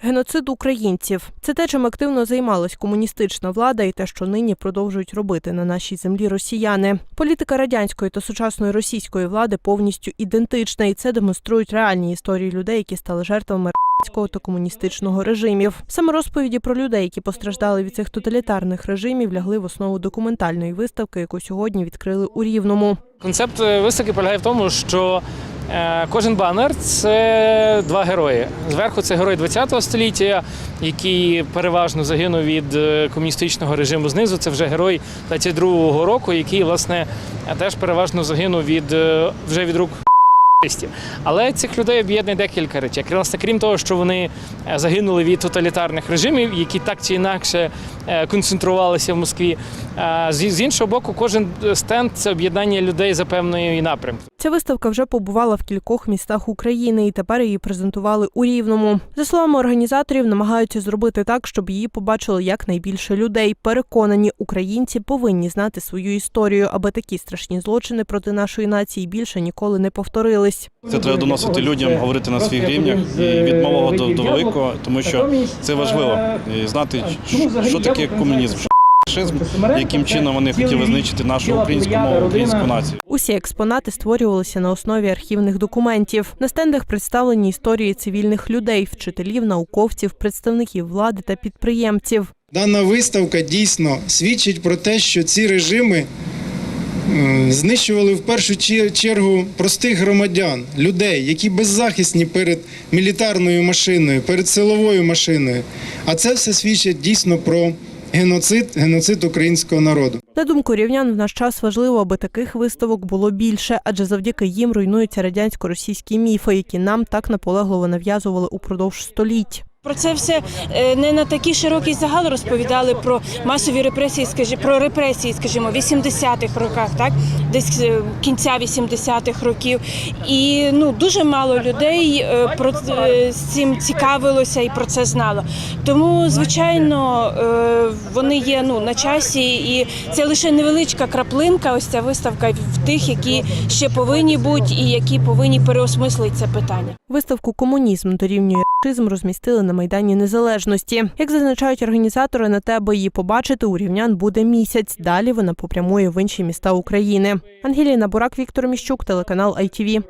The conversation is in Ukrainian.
Геноцид українців це те, чим активно займалась комуністична влада, і те, що нині продовжують робити на нашій землі росіяни. Політика радянської та сучасної російської влади повністю ідентична, і це демонструють реальні історії людей, які стали жертвами радянського та комуністичного режимів. Саме розповіді про людей, які постраждали від цих тоталітарних режимів, лягли в основу документальної виставки, яку сьогодні відкрили у Рівному. Концепт е, виставки полягає в тому, що кожен банер це два герої. Зверху це герой ХХ століття, який переважно загинув від е, комуністичного режиму. Знизу це вже герой 22-го року, який власне е, теж переважно загинув від е, вже від рук. Але цих людей об'єднує декілька речей. Власне, крім того, що вони е, загинули від тоталітарних режимів, які так чи інакше е, концентрувалися в Москві. е, З іншого боку, кожен стенд це об'єднання людей за певної напрямки. Ця виставка вже побувала в кількох містах України, і тепер її презентували у Рівному. За словами організаторів, намагаються зробити так, щоб її побачили якнайбільше людей. Переконані, українці повинні знати свою історію, аби такі страшні злочини проти нашої нації більше ніколи не повторились. Це треба доносити людям, говорити на своїх рівнях і від малого до, до великого, тому що це важливо і знати, що, що таке комунізм, яким чином вони хотіли знищити нашу українську мову, українську націю. Усі експонати створювалися на основі архівних документів. На стендах представлені історії цивільних людей, вчителів, науковців, представників влади та підприємців. Дана виставка дійсно свідчить про те, що ці режими е, знищували в першу чер- чергу простих громадян, людей, які беззахисні перед мілітарною машиною, перед силовою машиною. А це все свідчить дійсно про геноцид, геноцид українського народу. На думку рівнян, в наш час важливо, аби таких виставок було більше, адже завдяки їм руйнуються радянсько-російські міфи, які нам так наполегливо нав'язували упродовж століть. Про це все е, не на такий широкий загал розповідали про масові репресії, скажімо, про репресії, скажімо, в 80-х роках, так десь е, кінця 80-х років. І ну дуже мало людей е, про з цим цікавилося і про це знало. Тому, звичайно, вони є ну на часі, і це лише невеличка краплинка. Ось ця виставка в тих, які ще повинні бути і які повинні переосмислити це питання. Виставку Комунізм дорівнює рашизм розмістили на майдані Незалежності. Як зазначають організатори, на те, аби її побачити, у рівнян буде місяць. Далі вона попрямує в інші міста України. Ангеліна Бурак, Віктор Міщук, телеканал ITV.